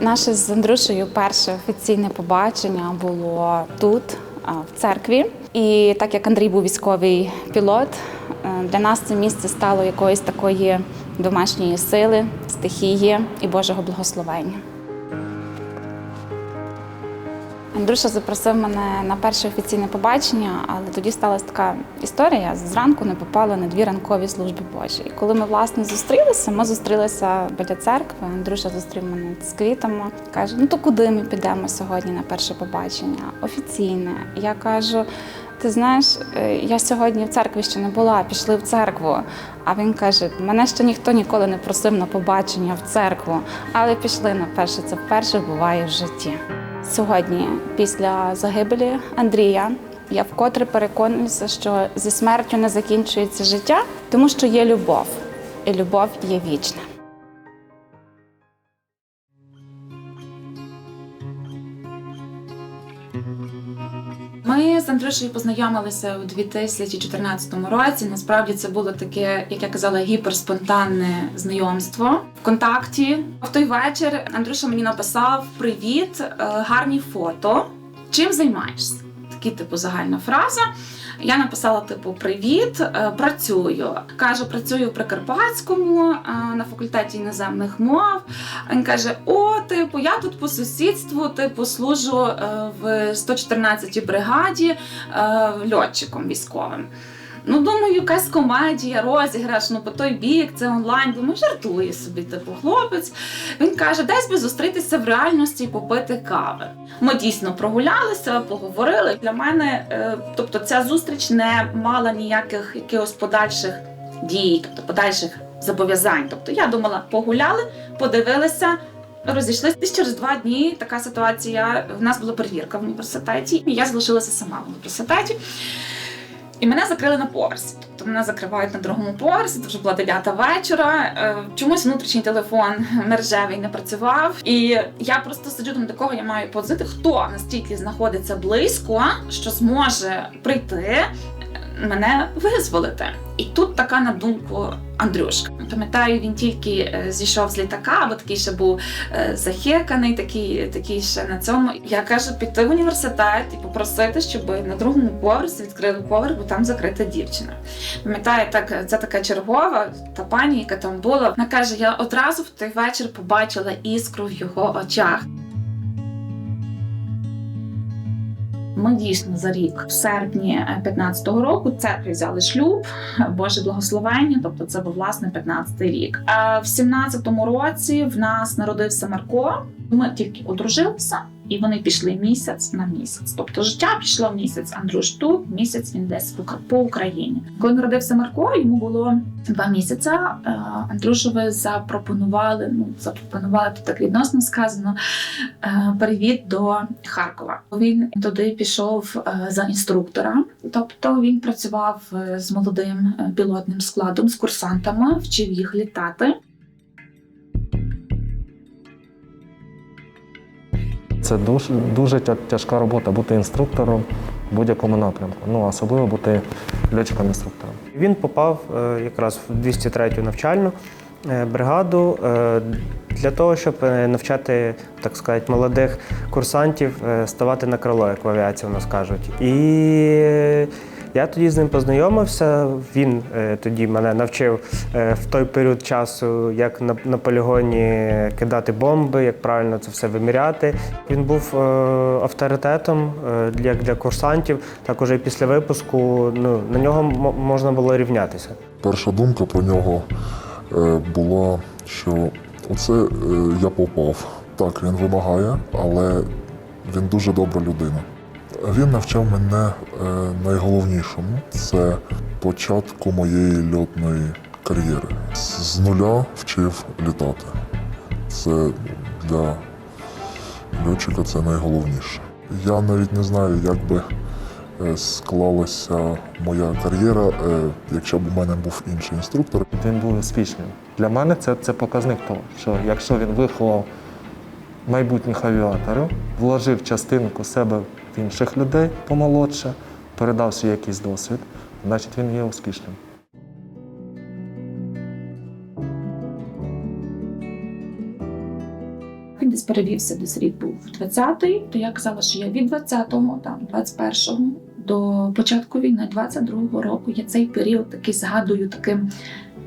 Наше з Андрюшею перше офіційне побачення було тут, в церкві. І так як Андрій був військовий пілот, е, для нас це місце стало якоюсь такої домашньої сили, стихії і Божого благословення. Андрюша запросив мене на перше офіційне побачення, але тоді сталася така історія. Зранку не попала на дві ранкові служби Божі. І коли ми власне зустрілися, ми зустрілися біля церкви. Андрюша зустрів мене з квітами. каже: Ну то куди ми підемо сьогодні на перше побачення? Офіційне. Я кажу. Ти знаєш, е, я сьогодні в церкві ще не була, пішли в церкву. А він каже: мене ще ніхто ніколи не просив на побачення в церкву, але пішли на перше. Це вперше буває в житті. Сьогодні, після загибелі Андрія, я вкотре переконуюся, що зі смертю не закінчується життя, тому що є любов, і любов є вічна. Андрюшею познайомилися у 2014 році. Насправді це було таке, як я казала, гіперспонтанне знайомство в контакті. В той вечір Андрюша мені написав: Привіт, е, гарні фото. Чим займаєшся? Такі типу загальна фраза. Я написала: типу, привіт, е, працюю. Каже, працюю в Прикарпатському е, на факультеті іноземних мов. Він каже: О, типу, я тут по сусідству, типу, служу е, в 114-й бригаді льотчиком військовим. Ну, думаю, якась комедія, розіграш, ну по той бік, це онлайн. Думаю, жартує собі, типу, хлопець. Він каже, десь би зустрітися в реальності і попити кави. Ми дійсно прогулялися, поговорили. Для мене, е, тобто, ця зустріч не мала ніяких якихось подальших дій, тобто подальших зобов'язань. Тобто я думала, погуляли, подивилися. Розійшлися Десь через два дні. Така ситуація. В нас була перевірка в університеті, і я залишилася сама в університеті. І мене закрили на поверсі. Тобто мене закривають на другому поверсі, це вже була 9 вечора. Е, Чомусь внутрішній телефон мережевий не працював. І я просто сиджу там, до кого я маю подзвонити, хто настільки знаходиться близько, що зможе прийти мене визволити. І тут така на думку Андрюшка. Пам'ятаю, він тільки е, зійшов з літака, бо такий ще був е, захеканий, такий, такий ще на цьому. Я кажу, піти в університет і попросити, щоб на другому поверсі відкрили поверх, бо там закрита дівчина. Пам'ятаю, так це така чергова та пані, яка там була. Вона каже: я одразу в той вечір побачила іскру в його очах. Ми дійсно за рік, в серпні 15-го року, церкві взяли шлюб, Боже благословення, тобто це був власне 15-й рік. А в 17-му році в нас народився Марко. Ми тільки одружилися, і вони пішли місяць на місяць. Тобто життя пішло місяць. Андрюш тут, місяць він десь по Україні. Коли народився Марко, йому було два місяці. Е, Андрюшеві запропонували. Ну запропонували то так відносно сказано е, перевід до Харкова. Він туди пішов е, за інструктора, тобто він працював з молодим пілотним складом, з курсантами, вчив їх літати. Це дуже, дуже тяжка робота бути інструктором в будь-якому напрямку. Ну, особливо бути льотчиком-інструктором. Він попав е, якраз в 203-ю навчальну е, бригаду е, для того, щоб навчати, так сказати, молодих курсантів ставати на крило, як в авіації у нас кажуть. І я тоді з ним познайомився. Він е, тоді мене навчив е, в той період часу, як на, на полігоні кидати бомби, як правильно це все виміряти. Він був е, авторитетом е, для, курсантів. Так уже і після випуску ну, на нього можна було рівнятися. Перша думка про нього була, що оце я попав. Так, він вимагає, але він дуже добра людина. Він навчав мене е, найголовнішому це початку моєї льотної кар'єри. З нуля вчив літати. Це для льотчика це найголовніше. Я навіть не знаю, як би е, склалася моя кар'єра, е, якщо б у мене був інший інструктор. Він був успішним. Для мене це, це показник того, що якщо він виховав майбутніх авіаторів, вложив частинку себе в інших людей помолодше, передав свій якийсь досвід, значить він є успішним. Він десь перевівся, десь рік був 20-й, то я казала, що я від 20-го, там 21-го до початку війни, 22-го року, я цей період такий згадую таким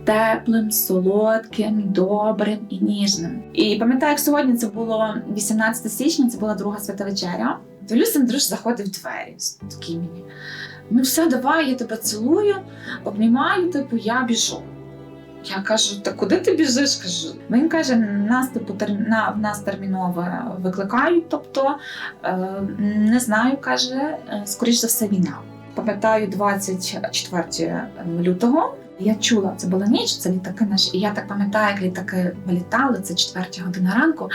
теплим, солодким, добрим і ніжним. І пам'ятаю, як сьогодні це було 18 січня, це була друга свята вечеря. Дивлюся, Андрюш заходить в двері. Такий мені. Ну все, давай, я тебе цілую, обнімаю, типу, я біжу. Я кажу, та куди ти біжиш? кажу. Він каже, нас типу на нас терміново викликають. Тобто е, не знаю, каже, е, скоріш за все, війна. Пам'ятаю, 24 лютого. Я чула, це була ніч, це літаки наші. І я так пам'ятаю, як літаки вилітали, це 4 година ранку.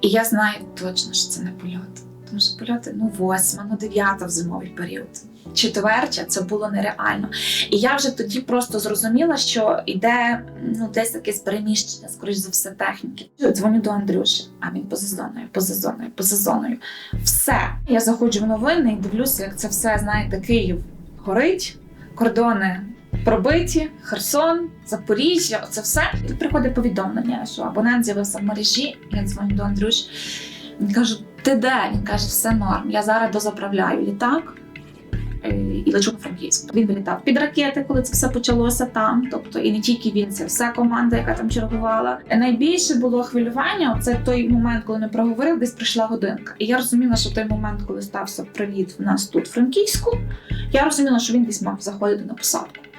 І я знаю точно, що це не польот. Тому що польоти ну восьма, ну дев'ята в зимовий період. Четвертя це було нереально. І я вже тоді просто зрозуміла, що йде ну, десь якесь переміщення, скоріш за все, техніки. Дзвоню до Андрюші, а він поза зоною, поза зоною, поза зоною. Все. Я заходжу в новини і дивлюся, як це все, знаєте, Київ горить, кордони пробиті, Херсон, Запоріжжя, це все. І тут приходить повідомлення, що абонент з'явився в мережі. Я дзвоню до Андрюші. Він каже: ти де? Він каже, все норм. Я зараз дозаправляю літак е, і лечу на Франківськ. Він вилітав під ракети, коли це все почалося там. Тобто, і не тільки він, це вся команда, яка там чергувала. Найбільше було хвилювання. Це той момент, коли ми проговорили, десь прийшла годинка. І я розуміла, що той момент, коли стався приліт в нас тут, в Франківську, я розуміла, що він десь мав заходити на посадку.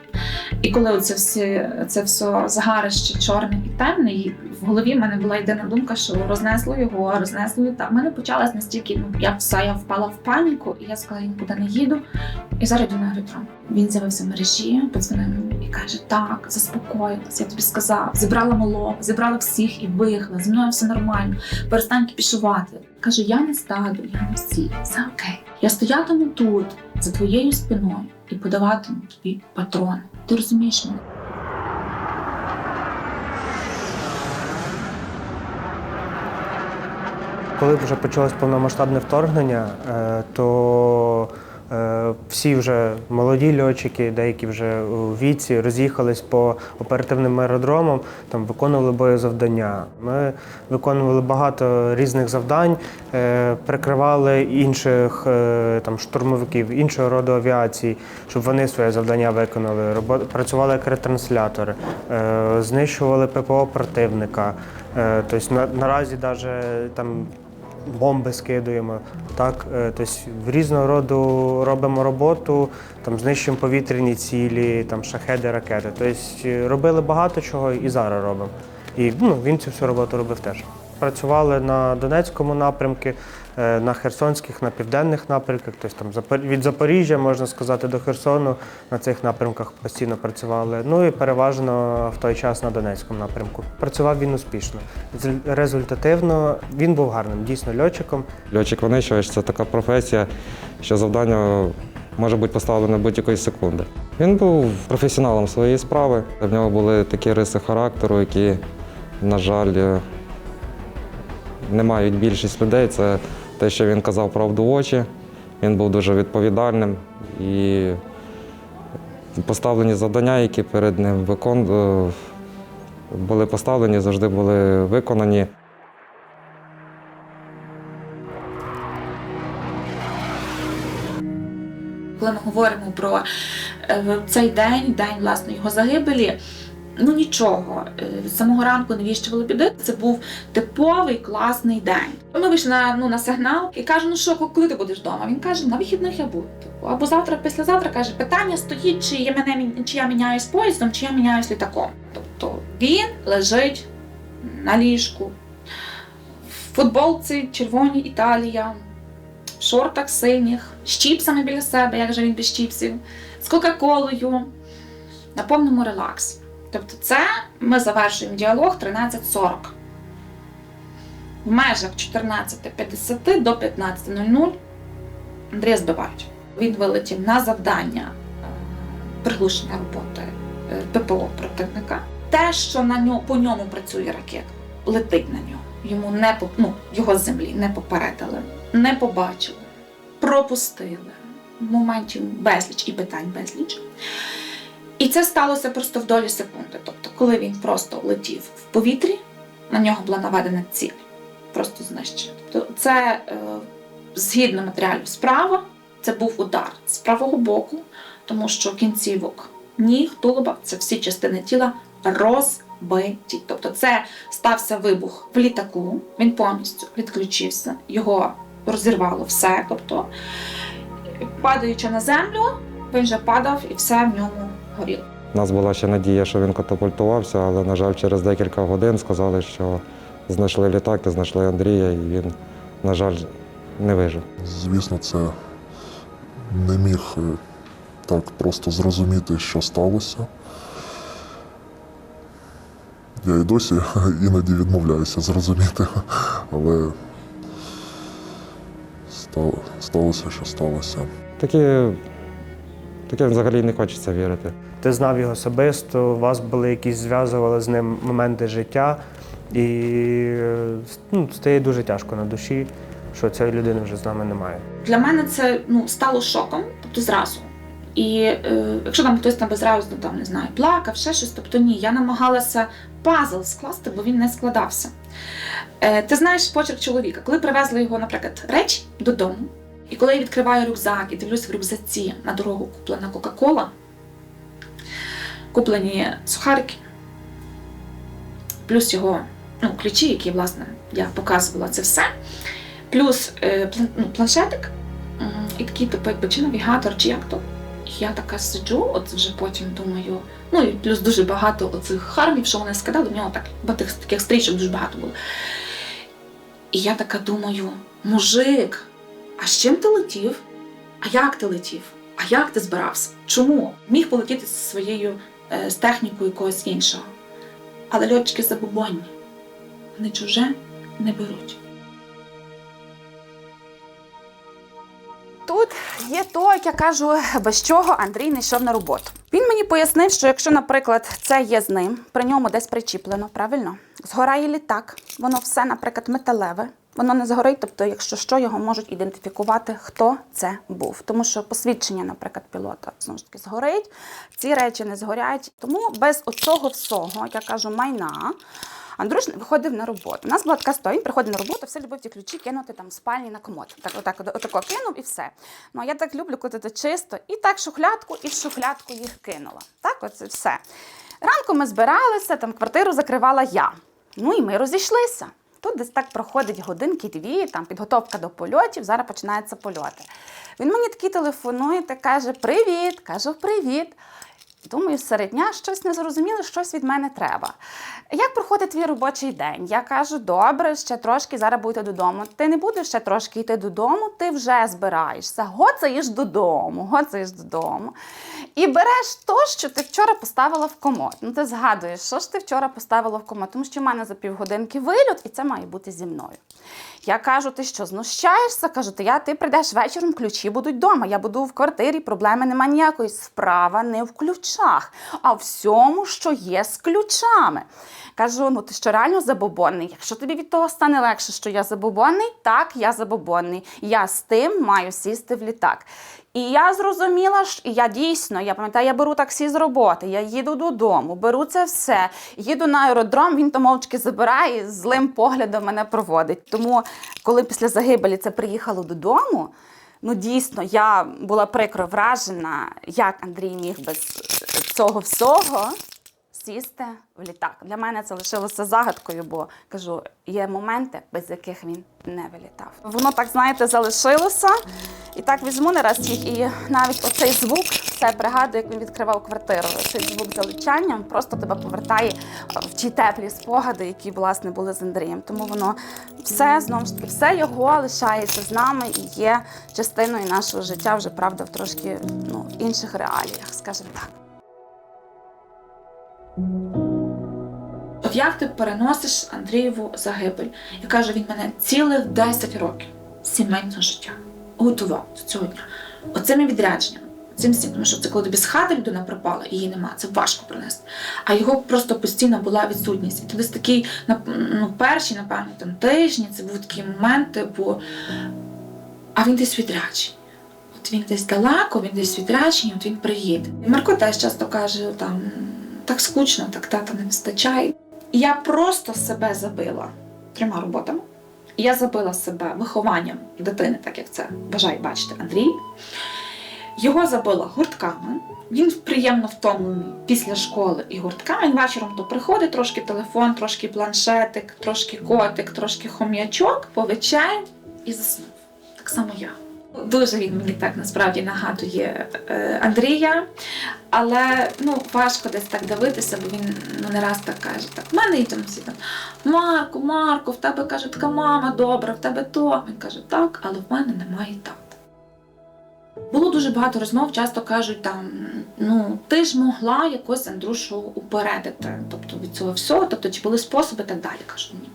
І коли оце все, це все загарище чорне і темне, і в голові в мене була єдина думка, що рознесло його, рознесло літак. У мене почалась настільки, ну я все, я впала в паніку, і я сказала, я нікуди не їду. І зараз йду на аеродром. Він з'явився в мережі, подзвонив мені і каже: Так, заспокоїлась, я тобі сказав, зібрала малого, зібрала всіх і виїхала. Зі мною все нормально. Перестань кіпішувати. Кажу, я не стаду, я не всі, все окей. Я стоятиму тут, за твоєю спиною, і подаватиму тобі патрони. Ти розумієш мене? Коли вже почалось повномасштабне вторгнення, е, то всі вже молоді льотчики, деякі вже у віці, роз'їхались по оперативним аеродромам, там виконували боєзавдання. Ми виконували багато різних завдань, е, прикривали інших е, там штурмовиків, іншого роду авіації, щоб вони своє завдання виконали. Працювали як ретранслятори, е, знищували ППО противника. Е, Тобто на, наразі навіть там бомби скидуємо. Так, Е, тобто в різного роду робимо роботу, там знищуємо повітряні цілі, там шахеди, ракети. Тобто е, робили багато чого і зараз робимо. І ну, він цю всю роботу робив теж. Працювали на Донецькому напрямку, на Херсонських, на південних напрямках, тобто там від Запоріжжя, можна сказати, до Херсону на цих напрямках постійно працювали. Ну і переважно в той час на Донецькому напрямку. Працював він успішно. Результативно він був гарним, дійсно льотчиком. Льотчик-винищувач це така професія, що завдання може бути поставлене будь-якої секунди. Він був професіоналом своєї справи. В нього були такі риси характеру, які, на жаль, е, не мають більшість людей. Це те, що він казав правду в очі. Він був дуже відповідальним і поставлені завдання, які перед ним викон... е, були поставлені, завжди були виконані. коли ми говоримо про е, цей день, день власне його загибелі. Ну нічого, Е, від самого ранку не віщували біди. Це був типовий класний день. Ми вийшли на, ну, на сигнал і кажу, ну що, коли ти будеш вдома? Він каже, на вихідних я буду. Типу, або завтра, післязавтра каже, питання стоїть, чи я мене чи я міняюсь поїздом, чи я міняюсь літаком. Тобто він лежить на ліжку, в футболці червоній Італія, в шортах синіх, з чіпсами біля себе, як же він без чіпсів, з Кока-Колою, на повному релаксі. Тобто, це ми завершуємо діалог 13.40. В межах 14.50 до 15.00 Андрія збивають. Він вилетів на завдання е, приглушення роботи е, ППО противника. Те, що на ньому, по ньому працює ракета, летить на нього. Йому не ну, його з землі не попередили, не побачили, пропустили. Моментів безліч і питань безліч. І це сталося просто в долі секунди. Тобто, коли він просто летів в повітрі, на нього була наведена ціль. просто знищив. Тобто це е, згідно матеріалів справи, це був удар з правого боку, тому що кінцівок ніг, тулуба це всі частини тіла розбиті. Тобто це стався вибух в літаку, він повністю відключився, його розірвало все. Тобто, падаючи на землю, він вже падав і все в ньому горіло. У нас була ще надія, що він катапультувався, але, на жаль, через декілька годин сказали, що знайшли літак, і знайшли Андрія, і він, на жаль, не вижив. Звісно, це не міг е, так просто зрозуміти, що сталося. Я і досі іноді відмовляюся зрозуміти, але сталося, що сталося. Таке, таке взагалі не хочеться вірити. Ти знав його особисто, у вас були якісь зв'язували з ним моменти життя, і ну, стає дуже тяжко на душі, що цієї людини вже з нами немає. Для мене це ну, стало шоком, тобто зразу. І е, якщо там хтось там безразу там не знаю, плакав, ще щось, тобто ні, я намагалася пазл скласти, бо він не складався. Е, ти знаєш почерк чоловіка, коли привезли його, наприклад, речі додому, і коли я відкриваю рюкзак і дивлюся в рюкзаці на дорогу куплена Кока-Кола, куплені сухарики, плюс його ну, ключі, які, власне, я показувала це все, плюс е, ну, планшетик, І такий, типу, якби чи навігатор, чи як то. Я така сиджу, от вже потім думаю. Ну і плюс дуже багато оцих хармів, що вони скидали, в нього так, тих таких стрічок дуже багато було. І я така думаю: мужик, а з чим ти летів? А як ти летів? А як ти збирався? Чому? Міг полетіти зі своєю е, з технікою когось іншого. Але льотчики забобонні. Вони чуже не беруть. Тут є то, як я кажу, без чого Андрій не йшов на роботу. Він мені пояснив, що якщо, наприклад, це є з ним, при ньому десь причіплено, правильно? Згорає літак, воно все, наприклад, металеве. Воно не згорить, тобто, якщо що, його можуть ідентифікувати, хто це був. Тому що посвідчення, наприклад, пілота знову ж таки згорить, ці речі не згорять. Тому без оцього всього, як я кажу, майна. Андрюш виходив на роботу. У нас була така ситуація, він приходив на роботу, все любив ті ключі кинути там в спальні на комод. Так, отак, отако кинув і все. Ну а я так люблю, коли це чисто, і так шухлядку, і в шухлядку їх кинула. Так, оце все. Ранку ми збиралися, там квартиру закривала я. Ну і ми розійшлися. Тут десь так проходить годинки-дві, там підготовка до польотів, зараз починаються польоти. Він мені такий телефонує та каже: Привіт! Кажу, привіт. Думаю, серед дня щось незрозуміле, щось від мене треба. Як проходить твій робочий день? Я кажу, добре, ще трошки, зараз будете додому. Ти не будеш ще трошки йти додому, ти вже збираєшся. Гоцаєш додому, гоцаєш додому. І береш то, що ти вчора поставила в комод. Ну, ти згадуєш, що ж ти вчора поставила в комод, тому що в мене за півгодинки вильот, і це має бути зі мною. Я кажу, ти що, знущаєшся? Кажу, ти, я, ти прийдеш вечором, ключі будуть вдома. Я буду в квартирі, проблеми нема ніякої. Справа не в ключах, а в всьому, що є з ключами. Кажу, ну ти що реально забобонний? Якщо тобі від того стане легше, що я забобонний, так, я забобонний. Я з тим маю сісти в літак. І я зрозуміла, що я дійсно, я пам'ятаю, я беру таксі з роботи, я їду додому, беру це все, їду на аеродром, він то мовчки забирає, і злим поглядом мене проводить. Тому, коли після загибелі це приїхало додому, ну дійсно я була прикро вражена, як Андрій міг без цього всього сісти в літак. Для мене це лишилося загадкою, бо кажу, є моменти, без яких він не вилітав. Воно так, знаєте, залишилося. І так візьму не їх, і навіть оцей звук, це пригадую, як він відкривав квартиру. Цей звук залучанням просто тебе повертає в ті теплі спогади, які власне були з Андрієм. Тому воно все знову ж таки, все його лишається з нами і є частиною нашого життя вже правда в трошки ну, інших реаліях, скажімо так. Як ти переносиш Андрієву загибель? Я кажу, він мене цілих 10 років сімейного життя готував до цього дня. Оцими відрядженнями, цим всім, тому що це коли тобі з хати людина пропала, її нема, це важко принести. А його просто постійно була відсутність. І ти десь такий, ну, перші, напевно, там тижні, це був такий момент, типу, а він десь відряджений. От він десь далеко, він десь відряджений, от він приїде. І Марко теж часто каже, там так скучно, так тата не вистачає. Я просто себе забила трьома роботами. я забила себе вихованням дитини, так як це бажає бачити Андрій. Його забила гуртками. Він приємно втомлений після школи і гуртка. Він вечором то приходить, трошки телефон, трошки планшетик, трошки котик, трошки хом'ячок, повечає і заснув. Так само я. Дуже він мені так насправді нагадує е, Андрія, але ну важко десь так дивитися, бо він ну не раз так каже: так, в мене і всі там Марко, Марко, в тебе каже, така мама добра, в тебе то. Він каже, так, але в мене немає тата. Було дуже багато розмов, часто кажуть там: ну, ти ж могла якось Андрюшу упередити, тобто від цього всього, тобто чи були способи і так далі. Кажу, ні.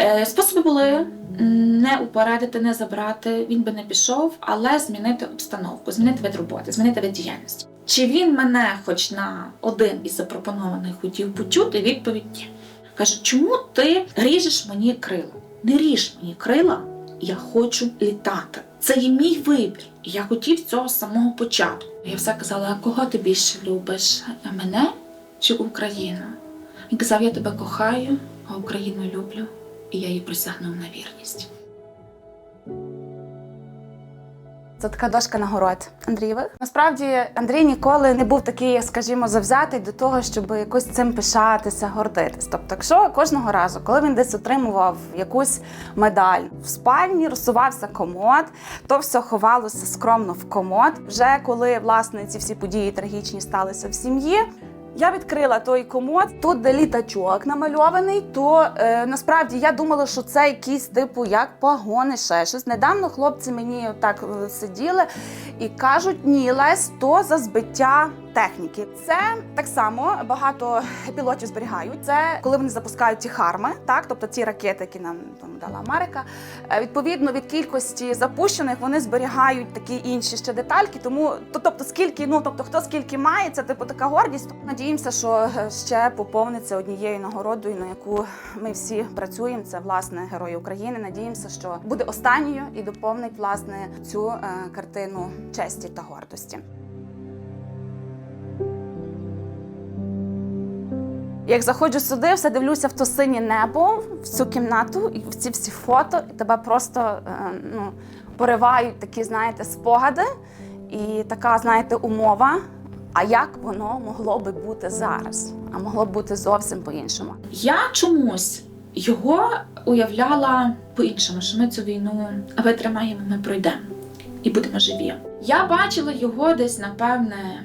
Е, способи були не упередити, не забрати, він би не пішов, але змінити обстановку, змінити вид роботи, змінити вид діяльності. Чи він мене хоч на один із запропонованих хотів почути? Відповідь ні. Каже, чому ти ріжеш мені крила? Не ріж мені крила, я хочу літати. Це є мій вибір. Я хотів цього самого початку. Я все казала: а кого ти більше любиш? Мене чи Україну? Він казав, я тебе кохаю, а Україну люблю, і я їй присягнув на вірність. Це така дошка нагород Андрієвих. Насправді Андрій ніколи не був такий, скажімо, завзятий до того, щоб якось цим пишатися, гордитись. Тобто, якщо кожного разу, коли він десь отримував якусь медаль в спальні, розсувався комод, то все ховалося скромно в комод. Вже коли власне ці всі події трагічні сталися в сім'ї. Я відкрила той комод, тут де літачок намальований, то е, насправді я думала, що це якісь типу як погони, ще щось. Недавно хлопці мені так е, сиділи і кажуть, ні, Лесь, то за збиття техніки. Це так само багато пілотів зберігають. Це коли вони запускають ті харми, так тобто ті ракети, які нам там дала Америка. Е, Відповідно від кількості запущених вони зберігають такі інші ще детальки. Тому то, тобто, скільки, ну тобто, хто скільки має, це типу така гордість. Надіємося, що е, ще поповниться однією нагородою, на яку ми всі працюємо. Це власне герої України. Надіємося, що буде останньою і доповнить власне цю е, картину честі та гордості. Як заходжу сюди, все дивлюся в то синє небо, в цю кімнату, і в ці всі фото, і тебе просто е, ну, поривають такі, знаєте, спогади, і така, знаєте, умова. А як воно могло би бути зараз? А могло б бути зовсім по-іншому. Я чомусь його уявляла по-іншому, що ми цю війну витримаємо, ми пройдемо і будемо живі. Я бачила його десь, напевне,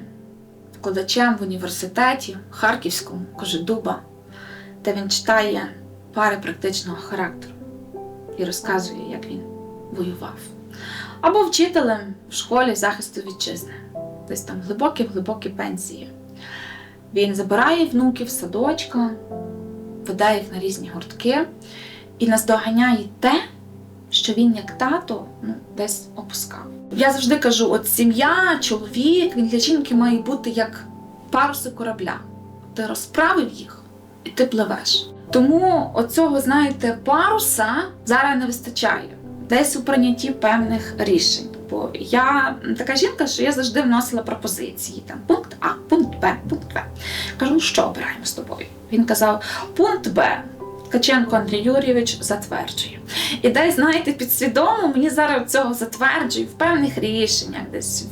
викладачем в університеті Харківському, Кожедуба, де він читає пари практичного характеру і розказує, як він воював. Або вчителем в школі захисту вітчизни, десь там глибокі-глибокі пенсії. Він забирає внуків садочка, веде їх на різні гуртки і наздоганяє те, що він як тато ну, десь опускав. Я завжди кажу: от сім'я, чоловік, він для жінки має бути як паруси корабля. Ти розправив їх і ти пливеш. Тому оцього, знаєте, паруса зараз не вистачає десь у прийнятті певних рішень. Бо я така жінка, що я завжди вносила пропозиції. Там пункт А, пункт Б, пункт В. Кажу, ну що обираємо з тобою? Він казав: пункт Б. Ткаченко Андрій Юрійович затверджує. І десь, знаєте, підсвідомо мені зараз цього затверджує в певних рішеннях, десь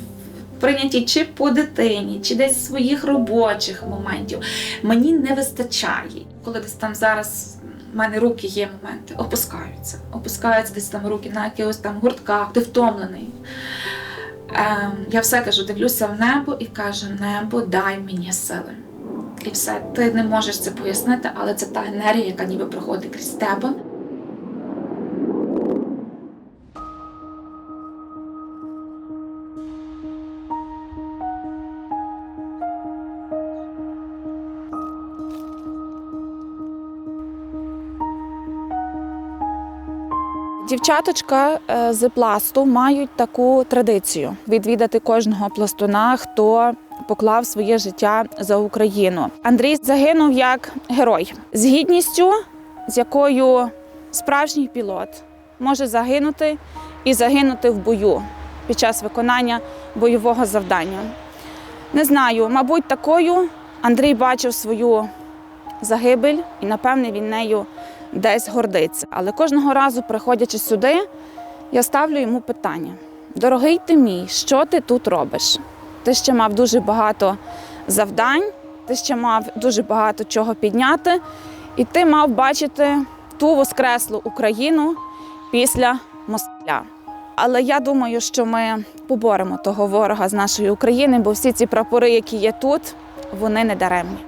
в прийнятті чи по дитині, чи десь своїх робочих моментів. Мені не вистачає. Коли десь там зараз в мене руки є моменти, опускаються. Опускаються десь там руки на якихось там гуртках, ти втомлений. Ем, я все кажу, дивлюся в небо і кажу: небо, дай мені сили. І все, ти не можеш це пояснити, але це та енергія, яка ніби проходить крізь тебе. Дівчаточка е, з пласту мають таку традицію відвідати кожного пластуна, хто поклав своє життя за Україну. Андрій загинув як герой з гідністю, з якою справжній пілот може загинути і загинути в бою під час виконання бойового завдання. Не знаю, мабуть, такою Андрій бачив свою загибель, і напевне він нею десь гордиться. Але кожного разу, приходячи сюди, я ставлю йому питання: дорогий ти мій, що ти тут робиш? Ти ще мав дуже багато завдань, ти ще мав дуже багато чого підняти, і ти мав бачити ту воскреслу Україну після москаля. Але я думаю, що ми поборемо того ворога з нашої України, бо всі ці прапори, які є тут, вони не даремні.